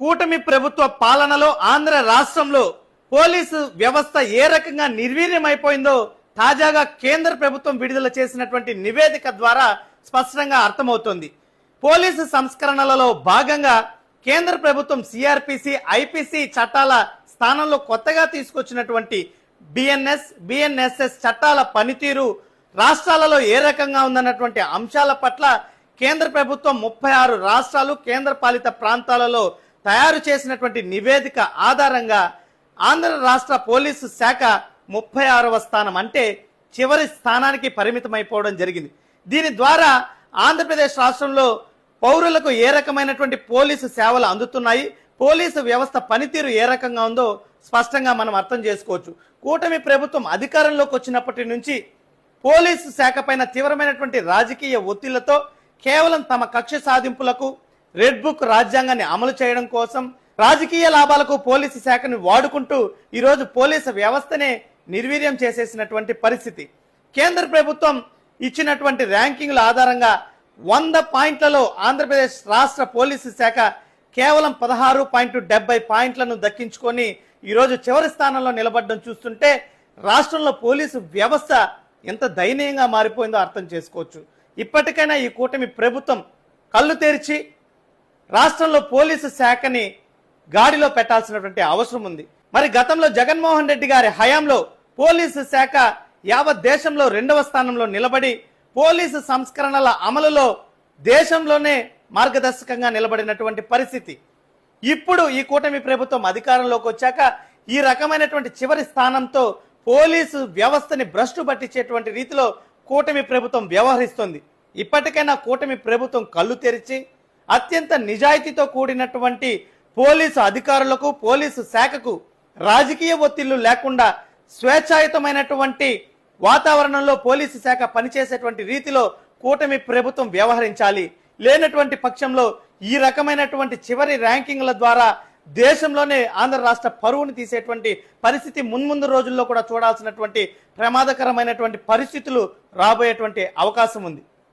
కూటమి ప్రభుత్వ పాలనలో ఆంధ్ర రాష్ట్రంలో పోలీసు వ్యవస్థ ఏ రకంగా నిర్వీర్యమైపోయిందో తాజాగా కేంద్ర ప్రభుత్వం విడుదల చేసినటువంటి నివేదిక ద్వారా స్పష్టంగా అర్థమవుతోంది. పోలీసు సంస్కరణలలో భాగంగా కేంద్ర ప్రభుత్వం సిఆర్పిసి ఐపీసీ చట్టాల స్థానంలో కొత్తగా తీసుకొచ్చినటువంటి బిఎన్ఎస్ బిఎన్ఎస్ఎస్ చట్టాల పనితీరు రాష్ట్రాలలో ఏ రకంగా ఉందన్నటువంటి అంశాల పట్ల కేంద్ర ప్రభుత్వం ముప్పై ఆరు రాష్ట్రాలు కేంద్ర పాలిత ప్రాంతాలలో తయారు చేసినటువంటి నివేదిక ఆధారంగా ఆంధ్ర రాష్ట్ర పోలీసు శాఖ ముప్పై ఆరవ స్థానం అంటే చివరి స్థానానికి పరిమితమైపోవడం జరిగింది. దీని ద్వారా ఆంధ్రప్రదేశ్ రాష్ట్రంలో పౌరులకు ఏ రకమైనటువంటి పోలీసు సేవలు అందుతున్నాయి? పోలీసు వ్యవస్థ పనితీరు ఏ రకంగా ఉందో స్పష్టంగా మనం అర్థం చేసుకోవచ్చు. కూటమి ప్రభుత్వం అధికారంలోకి వచ్చినప్పటి నుంచి పోలీసు శాఖ పైన తీవ్రమైనటువంటి రాజకీయ ఒత్తిళ్ళతో కేవలం తమ కక్ష సాధింపులకు రెడ్ బుక్ రాజ్యాంగాన్ని అమలు చేయడం కోసం రాజకీయ లాభాలకు పోలీసు శాఖను వాడుకుంటూ ఈరోజు పోలీసు వ్యవస్థనే నిర్వీర్యం చేసేసినటువంటి పరిస్థితి. కేంద్ర ప్రభుత్వం ఇచ్చినటువంటి ర్యాంకింగ్ల ఆధారంగా వంద పాయింట్లలో ఆంధ్రప్రదేశ్ రాష్ట్ర పోలీసు శాఖ కేవలం పదహారు పాయింట్ డెబ్బై పాయింట్లను దక్కించుకొని ఈరోజు చివరి స్థానంలో నిలబడడం చూస్తుంటే రాష్ట్రంలో పోలీసు వ్యవస్థ ఎంత దయనీయంగా మారిపోయిందో అర్థం చేసుకోవచ్చు. ఇప్పటికైనా ఈ కూటమి ప్రభుత్వం కళ్ళు తెరిచి రాష్ట్రంలో పోలీసు శాఖని గాడిలో పెట్టాల్సినటువంటి అవసరం ఉంది. మరి గతంలో జగన్మోహన్ రెడ్డి గారి హయాంలో పోలీసు శాఖ యావత్ దేశంలో రెండవ స్థానంలో నిలబడి పోలీసు సంస్కరణల అమలులో దేశంలోనే మార్గదర్శకంగా నిలబడినటువంటి పరిస్థితి. ఇప్పుడు ఈ కూటమి ప్రభుత్వం అధికారంలోకి వచ్చాక ఈ రకమైనటువంటి చివరి స్థానంతో పోలీసు వ్యవస్థని భ్రష్టు పట్టించేటువంటి రీతిలో కూటమి ప్రభుత్వం వ్యవహరిస్తుంది. ఇప్పటికైనా కూటమి ప్రభుత్వం కళ్ళు తెరిచి అత్యంత నిజాయితీతో కూడినటువంటి పోలీసు అధికారులకు పోలీసు శాఖకు రాజకీయ ఒత్తిళ్ళు లేకుండా స్వేచ్ఛాయుతమైనటువంటి వాతావరణంలో పోలీసు శాఖ పనిచేసేటువంటి రీతిలో కూటమి ప్రభుత్వం వ్యవహరించాలి. లేనటువంటి పక్షంలో ఈ రకమైనటువంటి చివరి ర్యాంకింగ్ల ద్వారా దేశంలోనే ఆంధ్ర రాష్ట్ర పరువును తీసేటువంటి పరిస్థితి మున్ముందు రోజుల్లో కూడా చూడాల్సినటువంటి ప్రమాదకరమైనటువంటి పరిస్థితులు రాబోయేటువంటి అవకాశం ఉంది.